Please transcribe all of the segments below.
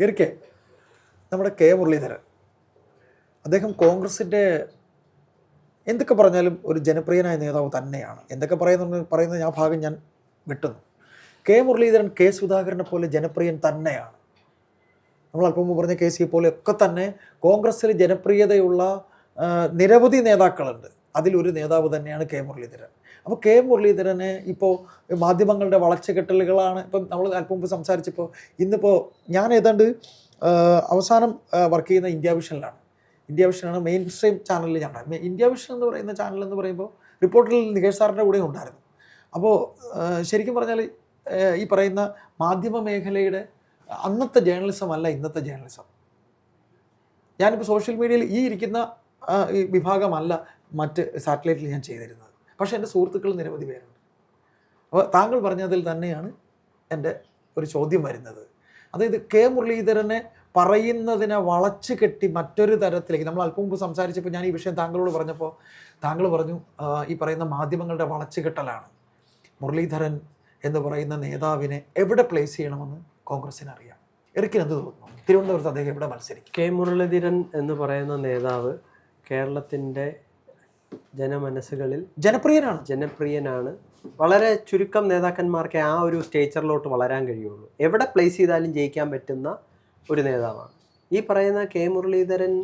ഇരിക്കെ. നമ്മുടെ കെ മുരളീധരൻ. അദ്ദേഹം കോൺഗ്രസിന്റെ എന്തൊക്കെ പറഞ്ഞാലും ഒരു ജനപ്രിയനായ നേതാവ് തന്നെയാണ്. എന്തൊക്കെ പറയുന്നു പറയുന്ന ആ ഭാഗം ഞാൻ വിട്ടുന്നു. കെ മുരളീധരൻ കെ സുധാകരനെ പോലെ ജനപ്രിയൻ തന്നെയാണ്. നമ്മൾ അല്പം മുമ്പ് പറഞ്ഞ കെ സി പോലെ ഒക്കെ തന്നെ കോൺഗ്രസ്സിൽ ജനപ്രിയതയുള്ള നിരവധി നേതാക്കളുണ്ട്. അതിലൊരു നേതാവ് തന്നെയാണ് കെ മുരളീധരൻ. അപ്പോൾ കെ മുരളീധരന് ഇപ്പോൾ മാധ്യമങ്ങളുടെ വളച്ചുകെട്ടലുകളാണ് ഇപ്പം നമ്മൾ അല്പം മുമ്പ് സംസാരിച്ചപ്പോൾ ഇന്നിപ്പോൾ ഞാൻ ഏതാണ്ട് അവസാനം വർക്ക് ചെയ്യുന്ന ഇന്ത്യ വിഷനിലാണ് ഇന്ത്യ വിഷനാണ് മെയിൻ സ്ട്രീം ചാനലിൽ ഞാൻ. ഇന്ത്യ വിഷൻ എന്ന് പറയുന്ന ചാനൽ എന്ന് പറയുമ്പോൾ റിപ്പോർട്ടിൽ നികേഷ് സാറിന്റെ കൂടെ ഉണ്ടായിരുന്നു. അപ്പോൾ ശരിക്കും പറഞ്ഞാൽ ഈ പറയുന്ന മാധ്യമ മേഖലയുടെ അന്നത്തെ ജേർണലിസം അല്ല ഇന്നത്തെ ജേർണലിസം ഞാനിപ്പോൾ സോഷ്യൽ മീഡിയയിൽ ഈ ഇരിക്കുന്ന വിഭാഗമല്ല മറ്റ് സാറ്റലൈറ്റിൽ ഞാൻ ചെയ്തിരുന്നത്. പക്ഷേ എന്റെ സുഹൃത്തുക്കൾ നിരവധി പേരുണ്ട്. അപ്പോൾ താങ്കൾ പറഞ്ഞതിൽ തന്നെയാണ് എന്റെ ഒരു ചോദ്യം വരുന്നത്. അതായത് കെ മുരളീധരനെ പറയുന്നതിനെ വളച്ചു കെട്ടി മറ്റൊരു തരത്തിലേക്ക് നമ്മൾ അല്പം മുമ്പ് സംസാരിച്ചപ്പോൾ ഞാൻ ഈ വിഷയം താങ്കളോട് പറഞ്ഞപ്പോൾ താങ്കൾ പറഞ്ഞു ഈ പറയുന്ന മാധ്യമങ്ങളുടെ വളച്ചുകെട്ടലാണ് മുരളീധരൻ എന്ന് പറയുന്ന നേതാവിനെ എവിടെ പ്ലേസ് ചെയ്യണമെന്ന് കോൺഗ്രസിന് അറിയാം. എറിക്കിന് എന്ത് തോന്നുന്നു? തിരുവനന്തപുരത്ത് അദ്ദേഹം എവിടെ മത്സരിക്കും? കെ മുരളീധരൻ എന്ന് പറയുന്ന നേതാവ് കേരളത്തിന്റെ ജനമനസ്സുകളിൽ ജനപ്രിയനാണ്. ജനപ്രിയനാണ്. വളരെ ചുരുക്കം നേതാക്കന്മാർക്ക് ആ ഒരു സ്റ്റേച്ചറിലോട്ട് വളരാൻ കഴിയുള്ളൂ. എവിടെ പ്ലേസ് ചെയ്താലും ജയിക്കാൻ പറ്റുന്ന ഒരു നേതാവാണ്. ഈ പറയുന്ന കെ മുരളീധരൻ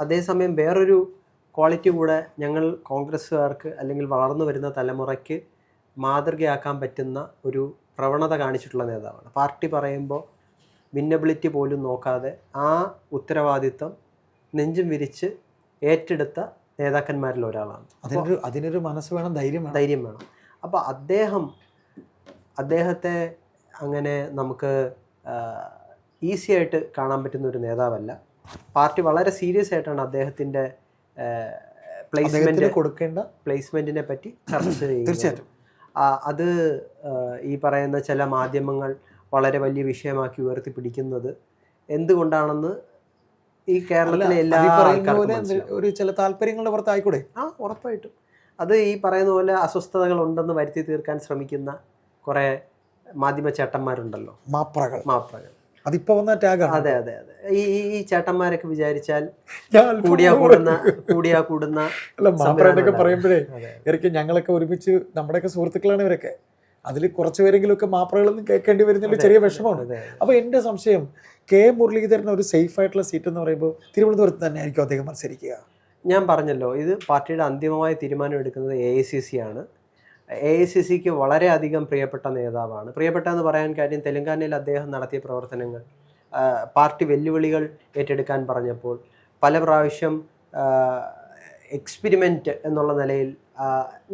അതേസമയം വേറൊരു ക്വാളിറ്റി കൂടെ ഞങ്ങൾ കോൺഗ്രസ്സുകാർക്ക് അല്ലെങ്കിൽ വളർന്നു വരുന്ന തലമുറയ്ക്ക് മാതൃകയാക്കാൻ പറ്റുന്ന ഒരു പ്രവണത കാണിച്ചിട്ടുള്ള നേതാവാണ്. പാർട്ടി പറയുമ്പോൾ വിന്നബിലിറ്റി പോലും നോക്കാതെ ആ ഉത്തരവാദിത്വം നെഞ്ചും വിരിച്ച് ഏറ്റെടുത്ത നേതാക്കന്മാരിൽ ഒരാളാണ്. അതിനൊരു അതിനൊരു മനസ്സ് വേണം ധൈര്യം വേണം. ധൈര്യം വേണം. അപ്പോൾ അദ്ദേഹം അദ്ദേഹത്തെ അങ്ങനെ നമുക്ക് ഈസി ആയിട്ട് കാണാൻ പറ്റുന്ന ഒരു നേതാവല്ല. പാർട്ടി വളരെ സീരിയസ് ആയിട്ടാണ് അദ്ദേഹത്തിന്റെ അദ്ദേഹത്തിന് കൊടുക്കേണ്ട പ്ലേസ്മെന്റിനെ പറ്റി ചർച്ച ചെയ്യുന്നത്. തീർച്ചയായിട്ടും. അത് ഈ പറയുന്ന ചില മാധ്യമങ്ങൾ വളരെ വലിയ വിഷയമാക്കി ഉയർത്തിപ്പിടിക്കുന്നത് എന്തുകൊണ്ടാണെന്ന് ഈ കേരളത്തിലെ എല്ലാ ആൾക്കാർക്കും ഒരു ചില താല്പര്യങ്ങളുടെ പുറത്തായിക്കൂടെ? ആ ഉറപ്പായിട്ടും. അത് ഈ പറയുന്ന പോലെ അസ്വസ്ഥതകൾ ഉണ്ടെന്ന് വരുത്തി തീർക്കാൻ ശ്രമിക്കുന്ന കുറെ മാധ്യമ ചേട്ടന്മാരുണ്ടല്ലോ. മാപ്രകൾ. മാപ്രകൾ. അതിപ്പോ വന്ന ടാഗാണ്. അതെ അതെ അതെ. ഈ ഈ- ചേട്ടന്മാരൊക്കെ വിചാരിച്ചാൽ കൂടിയാ കൂടുന്ന കൂടിയാ കൂടുന്ന അല്ല മാപ്ര എന്നൊക്കെ പറയുമ്പോഴേ. ഇവരൊക്കെ ഞങ്ങളൊക്കെ ഒരുമിച്ച് നമ്മുടെയൊക്കെ സുഹൃത്തുക്കളാണ് ഇവരൊക്കെ. അതിൽ കുറച്ച് പേരെങ്കിലും ഒക്കെ മാപ്രകളൊന്നും കേൾക്കേണ്ടി വരുന്നതിൽ ചെറിയ വിഷമമുണ്ട്. അപ്പോൾ എന്റെ സംശയം കെ. മുരളീധരൻ ഒരു സേഫ് ആയിട്ടുള്ള സീറ്റ് എന്ന് പറയുമ്പോൾ തിരുവനന്തപുരത്ത് തന്നെ ആയിരിക്കും അദ്ദേഹം മത്സരിക്കുക? ഞാൻ പറഞ്ഞല്ലോ ഇത് പാർട്ടിയുടെ അന്തിമമായ തീരുമാനം എടുക്കുന്നത് എ ഐ സി സി ആണ്. എ ഐ സി സിക്ക് വളരെയധികം പ്രിയപ്പെട്ട നേതാവാണ്. പ്രിയപ്പെട്ട എന്ന് പറയാൻ കാര്യം തെലങ്കാനയിൽ അദ്ദേഹം നടത്തിയ പ്രവർത്തനങ്ങൾ പാർട്ടി വെല്ലുവിളികൾ ഏറ്റെടുക്കാൻ പറഞ്ഞപ്പോൾ പല പ്രാവശ്യം എക്സ്പെരിമെന്റ് എന്നുള്ള നിലയിൽ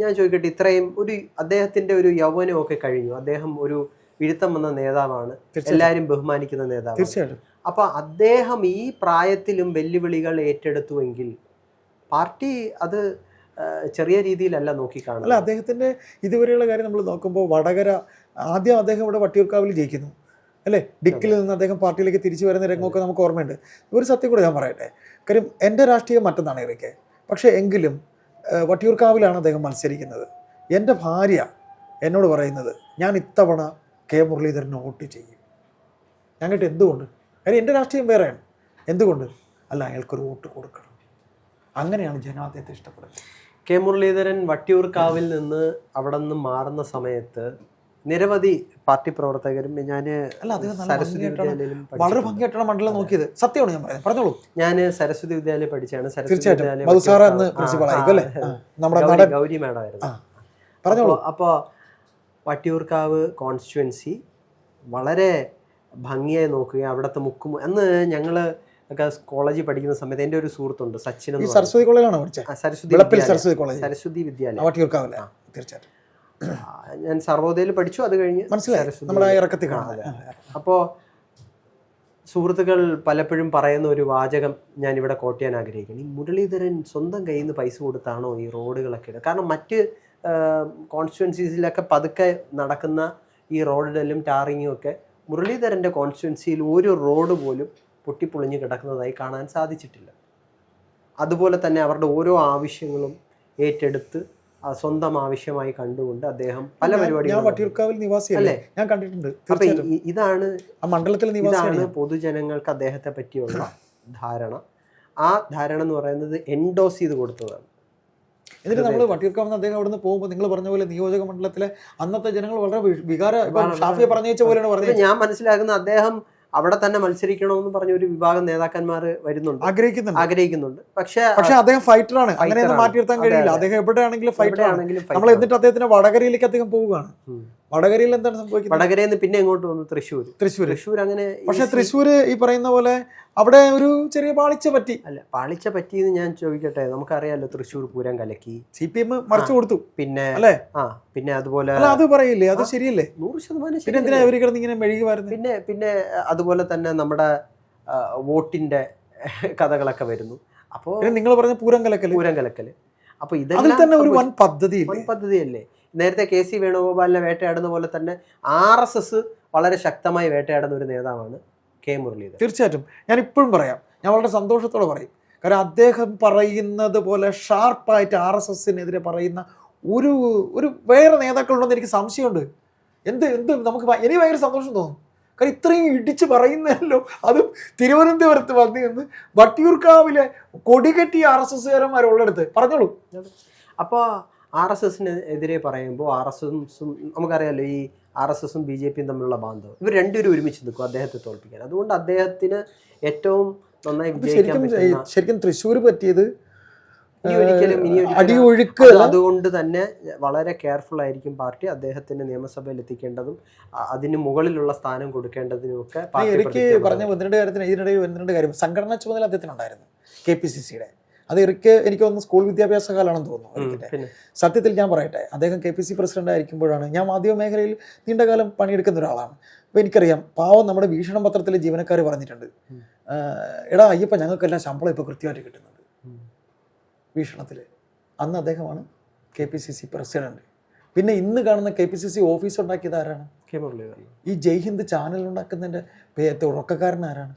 ഞാൻ ചോദിക്കട്ടെ ഇത്രയും ഒരു അദ്ദേഹത്തിന്റെ ഒരു യൗവനമൊക്കെ കഴിഞ്ഞു. അദ്ദേഹം ഒരു വിഴുത്തം വന്ന നേതാവാണ്. എല്ലാരും എല്ലാവരും ബഹുമാനിക്കുന്ന നേതാവ് തീർച്ചയായിട്ടും. അപ്പൊ അദ്ദേഹം ഈ പ്രായത്തിലും വെല്ലുവിളികൾ ഏറ്റെടുത്തുവെങ്കിൽ പാർട്ടി അത് ചെറിയ രീതിയിലല്ല അല്ല നോക്കിക്കാണുന്നത് അദ്ദേഹത്തിന്റെ ഇതുവരെയുള്ള കാര്യം നമ്മൾ നോക്കുമ്പോൾ വടകര ആദ്യം അദ്ദേഹം ഇവിടെ വട്ടിയൂർക്കാവിൽ ജയിക്കുന്നു. അല്ലേ? ഡിക്കിൽ നിന്ന് അദ്ദേഹം പാർട്ടിയിലേക്ക് തിരിച്ചു വരുന്ന രംഗമൊക്കെ നമുക്ക് ഓർമ്മയുണ്ട്. ഒരു സത്യം കൂടെ ഞാൻ പറയട്ടെ. കാര്യം എന്റെ രാഷ്ട്രീയം മറ്റൊന്നാണ് ഇവയ്ക്ക്. പക്ഷേ എങ്കിലും വട്ടിയൂർക്കാവിലാണ് അദ്ദേഹം മത്സരിക്കുന്നത്. എന്റെ ഭാര്യ എന്നോട് പറയുന്നത് ഞാൻ ഇത്തവണ കെ മുരളീധരനെ വോട്ട് ചെയ്യും. കേട്ട് എന്തുകൊണ്ട്? കാര്യം എന്റെ രാഷ്ട്രീയം വേറെയാണ്. എന്തുകൊണ്ട്? അല്ല അയാൾക്കൊരു വോട്ട് കൊടുക്കണം. അങ്ങനെയാണ് ജനാധിപത്യത്തെ ഇഷ്ടപ്പെടുന്നത്. കെ മുരളീധരൻ വട്ടിയൂർക്കാവിൽ നിന്ന് അവിടെ നിന്ന് മാറുന്ന സമയത്ത് നിരവധി പാർട്ടി പ്രവർത്തകരും ഞാൻ സരസ്വതി വിദ്യാലയം വളരെ ഭംഗിയായിട്ടാണ് മണ്ഡലം നോക്കിയത്. സത്യമാണ് ഞാൻ പറയുന്നത്. പറഞ്ഞോളൂ. ഞാൻ സരസ്വതി വിദ്യാലയം പഠിച്ചാണ്. സരസ്വതി വിദ്യാലയം ഗൗരി- മാഡമായിരുന്നു അപ്പോ ആയിരുന്നു ആ പറഞ്ഞോളൂ. അപ്പോൾ വട്ടിയൂർക്കാവ് കോൺസ്റ്റിറ്റുവൻസി വളരെ ഭംഗിയായി നോക്കുകയും അവിടുത്തെ മുക്കും അന്ന് ഞങ്ങൾ ഒക്കെ കോളേജിൽ പഠിക്കുന്ന സമയത്ത് എന്റെ ഒരു സുഹൃത്തുണ്ട് സച്ചിൻ. സരസ്വതി കോളേജാണ് സരസ്വതി. സരസ്വതി വിദ്യാലയം. തീർച്ചയായിട്ടും. ഞാൻ സർവോദയയിൽ പഠിച്ചു അത് കഴിഞ്ഞ് മനസ്സിലായി. അപ്പോ ഇറക്കത്തിൽ അപ്പോൾ സുഹൃത്തുക്കൾ പലപ്പോഴും പറയുന്ന ഒരു വാചകം ഞാൻ ഇവിടെ കോട്ട് ചെയ്യാൻ ആഗ്രഹിക്കുന്നു. ഈ മുരളീധരൻ സ്വന്തം കയ്യിൽ നിന്ന് പൈസ കൊടുത്താണോ ഈ റോഡുകളൊക്കെ ഇടുക? കാരണം മറ്റ് കോൺസ്റ്റുവൻസീസിലൊക്കെ പതുക്കെ നടക്കുന്ന ഈ റോഡിലും ടാറിങ്ങും ഒക്കെ മുരളീധരന്റെ കോൺസ്റ്റുവൻസിയിൽ ഒരു റോഡ് പോലും പൊട്ടിപ്പൊളിഞ്ഞ് കിടക്കുന്നതായി കാണാൻ സാധിച്ചിട്ടില്ല. അതുപോലെ തന്നെ അവരുടെ ഓരോ ആവശ്യങ്ങളും ഏറ്റെടുത്ത് സ്വന്തം ആവശ്യമായി കണ്ടുകൊണ്ട് അദ്ദേഹം പല പരിപാടികളും വട്ടിയൂർക്കാവിൽ നിവാസിയല്ലേ? ഞാൻ കണ്ടിട്ടുണ്ട് അപ്പൊ ഇതാണ് ഇതാണ് പൊതുജനങ്ങൾക്ക് അദ്ദേഹത്തെ പറ്റിയുള്ള ധാരണ. ആ ധാരണ എന്ന് പറയുന്നത് എൻഡോസ് ചെയ്ത് കൊടുത്തതാണ്. എന്നിട്ട് നമ്മൾ വട്ടിയൂർക്കാവ് അദ്ദേഹം അവിടുന്ന് പോകുമ്പോൾ നിങ്ങൾ പറഞ്ഞ പോലെ നിയോജക മണ്ഡലത്തിലെ അന്നത്തെ ജനങ്ങൾ വളരെ വികാര ഷാഫിയെ പറഞ്ഞ പോലെയാണ് പറഞ്ഞത് ഞാൻ മനസ്സിലാക്കുന്ന അദ്ദേഹം അവിടെ തന്നെ മത്സരിക്കണമെന്ന് പറഞ്ഞ ഒരു വിഭാഗം നേതാക്കന്മാർ വരുന്നുണ്ട്. ആഗ്രഹിക്കുന്നുണ്ട്. ആഗ്രഹിക്കുന്നുണ്ട്. പക്ഷേ പക്ഷേ അദ്ദേഹം ഫൈറ്റർ ആണ്. അങ്ങനെ നിർത്താൻ കഴിയില്ല. അദ്ദേഹം എവിടെയാണെങ്കിലും ഫൈറ്റർ ആണെങ്കിലും നമ്മൾ എന്നിട്ട് അദ്ദേഹത്തിന്റെ വടകരയിലേക്ക് അദ്ദേഹം പോവുകയാണ്. വടകരയിൽ എന്താണ് സംഭവിക്കുന്നത്? വടകരയിൽ നിന്ന് പിന്നെ എങ്ങോട്ട് വന്നു? തൃശ്ശൂർ തൃശ്ശൂർ തൃശ്ശൂർ അങ്ങനെ പക്ഷെ തൃശ്ശൂർ ഈ പറയുന്ന പോലെ അവിടെ ഒരു ചെറിയ പാളിച്ച പറ്റി. അല്ല പാളിച്ച പറ്റിയെന്ന് ഞാൻ ചോദിക്കട്ടെ? നമുക്കറിയാലോ തൃശ്ശൂർ പൂരം കലക്കി. സി പി എം മറിച്ചു കൊടുത്തു. പിന്നെ അല്ലേ? ആ പിന്നെ അതുപോലെ അത് പറയില്ലേ? അത് ശരിയല്ലേ? നൂറ് ശതമാനം പിന്നെ എന്തിനാ ഇവർ കിടന്ന് ഇങ്ങനെ മെഴുകി വരുന്നത് പിന്നെ പിന്നെ അതുപോലെ തന്നെ നമ്മുടെ വോട്ടിന്റെ കഥകളൊക്കെ വരുന്നു. അപ്പോ പിന്നെ നിങ്ങൾ പറഞ്ഞ പൂരം കലക്കൽ? പൂരം കലക്കൽ. അപ്പൊ ഇതിൽ ഇതെല്ലാം തന്നെ ഒരു വൻ. പദ്ധതി വൻ പദ്ധതിയല്ലേ? നേരത്തെ കെ സി വേണുഗോപാലിനെ വേട്ടയാടുന്ന പോലെ തന്നെ ആർ എസ് എസ് വളരെ ശക്തമായി വേട്ടയാടുന്ന ഒരു നേതാവാണ് കെ മുരളീധരൻ. തീർച്ചയായിട്ടും. ഞാൻ ഇപ്പോഴും പറയാം. ഞാൻ വളരെ സന്തോഷത്തോടെ പറയും. കാരണം അദ്ദേഹം പറയുന്നത് പോലെ ഷാർപ്പായിട്ട് ആർ എസ് എസിനെതിരെ പറയുന്ന ഒരു ഒരു വേറെ നേതാക്കളുണ്ടെന്ന് എനിക്ക് സംശയമുണ്ട്. എന്ത് എന്ത് നമുക്ക് എനിക്ക് ഭയങ്കര സന്തോഷം തോന്നും. കാരണം ഇത്രയും ഇടിച്ച് പറയുന്നല്ലോ അതും തിരുവനന്തപുരത്ത് വന്നു നിന്ന് വട്ടിയൂർക്കാവിലെ കൊടികെട്ടി ആർ എസ് എസ്സുകാരന്മാരുള്ളിടത്ത് പറഞ്ഞോളൂ. അപ്പോൾ ആർ എസ് എസിന് എതിരെ പറയുമ്പോൾ ആർ എസ് എസും നമുക്കറിയാമല്ലോ ഈ ആർ എസ് എസും ബി ജെ പിയും തമ്മിലുള്ള ബാന്ധവം ഇവർ രണ്ടുപേരും ഒരുമിച്ച് നിൽക്കും അദ്ദേഹത്തെ തോൽപ്പിക്കാൻ. അതുകൊണ്ട് അദ്ദേഹത്തിന് ഏറ്റവും നന്നായി വിജയിക്കാൻ ശരിക്കും തൃശ്ശൂർ പറ്റിയത് അടിയൊഴുക്ക് അതുകൊണ്ട് തന്നെ വളരെ കെയർഫുൾ ആയിരിക്കും പാർട്ടി അദ്ദേഹത്തിന് നിയമസഭയിൽ എത്തിക്കേണ്ടതും അതിന് മുകളിലുള്ള സ്ഥാനം കൊടുക്കേണ്ടതിനും ഒക്കെ എനിക്ക് പറഞ്ഞ പന്ത്രണ്ട് കാര്യത്തിന് ഇതിനിടയിൽ പന്ത്രണ്ട് കാര്യം സംഘടനാ ചുമതല അദ്ദേഹത്തിനുണ്ടായിരുന്നു കെ പി സി സിയുടെ. അത് ഇറക്ക് എനിക്ക് തോന്നുന്നു സ്കൂൾ വിദ്യാഭ്യാസ കാലമാണെന്ന് തോന്നുന്നു സത്യത്തിൽ ഞാൻ പറയട്ടെ അദ്ദേഹം കെ പി സി പ്രസിഡന്റ് ആയിരിക്കുമ്പോഴാണ് ഞാൻ മാധ്യമ മേഖലയിൽ നീണ്ടകാലം പണിയെടുക്കുന്ന ഒരാളാണ്. അപ്പോൾ എനിക്കറിയാം പാവം നമ്മുടെ ഭീഷണ പത്രത്തിലെ ജീവനക്കാർ പറഞ്ഞിട്ടുണ്ട് എടാ അയ്യപ്പ ഞങ്ങൾക്കെല്ലാം ശമ്പളം ഇപ്പോൾ കൃത്യമായിട്ട് കിട്ടുന്നുണ്ട്. ഭീഷണത്തിൽ. വീക്ഷണത്തിൽ അന്ന് അദ്ദേഹമാണ് K P C C president. പിന്നെ ഇന്ന് കാണുന്ന K P C C office ഉണ്ടാക്കിയത് ആരാണ്? ഈ ജയ്ഹിന്ദ് ചാനൽ ഉണ്ടാക്കുന്നതിന്റെ ഉറക്കക്കാരൻ തുടക്കക്കാരൻ ആരാണ്?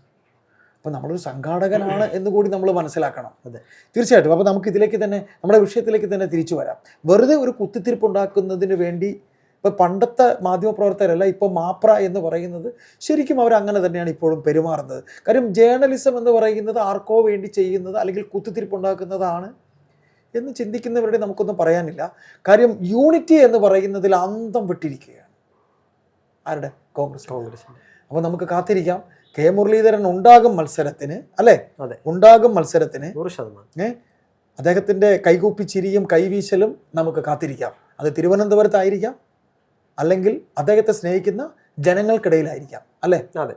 അപ്പോൾ നമ്മളൊരു സംഘാടകനാണ് എന്ന് കൂടി നമ്മൾ മനസ്സിലാക്കണം. അതെ. തീർച്ചയായിട്ടും. അപ്പോൾ നമുക്ക് ഇതിലേക്ക് തന്നെ നമ്മുടെ വിഷയത്തിലേക്ക് തന്നെ തിരിച്ചു വരാം. വെറുതെ ഒരു കുത്തിത്തിരിപ്പ് ഉണ്ടാക്കുന്നതിന് വേണ്ടി ഇപ്പോൾ പണ്ടത്തെ മാധ്യമപ്രവർത്തകരല്ല ഇപ്പോൾ മാപ്ര എന്ന് പറയുന്നത് ശരിക്കും അവർ അങ്ങനെ തന്നെയാണ് ഇപ്പോഴും പെരുമാറുന്നത്. കാര്യം ജേർണലിസം എന്ന് പറയുന്നത് ആർക്കോ വേണ്ടി ചെയ്യുന്നത് അല്ലെങ്കിൽ കുത്തിത്തിരിപ്പ് ഉണ്ടാക്കുന്നതാണ് എന്ന് ചിന്തിക്കുന്നവരുടെ നമുക്കൊന്നും പറയാനില്ല. കാര്യം യൂണിറ്റി എന്ന് പറയുന്നതിൽ അന്തം വിട്ടിരിക്കുകയാണ്. ആരുടെ? കോൺഗ്രസ് കോൺഗ്രസ് അപ്പോൾ നമുക്ക് കാത്തിരിക്കാം. കെ മുരളീധരൻ ഉണ്ടാകും മത്സരത്തിന് അല്ലേ? ഉണ്ടാകും മത്സരത്തിന് നൂറ് ശതമാനം. അദ്ദേഹത്തിന്റെ കൈകൂപ്പി ചിരിയും കൈവീശലും നമുക്ക് കാത്തിരിക്കാം. അത് തിരുവനന്തപുരത്തായിരിക്കാം അല്ലെങ്കിൽ അദ്ദേഹത്തെ സ്നേഹിക്കുന്ന ജനങ്ങൾക്കിടയിലായിരിക്കാം അല്ലേ? അതെ.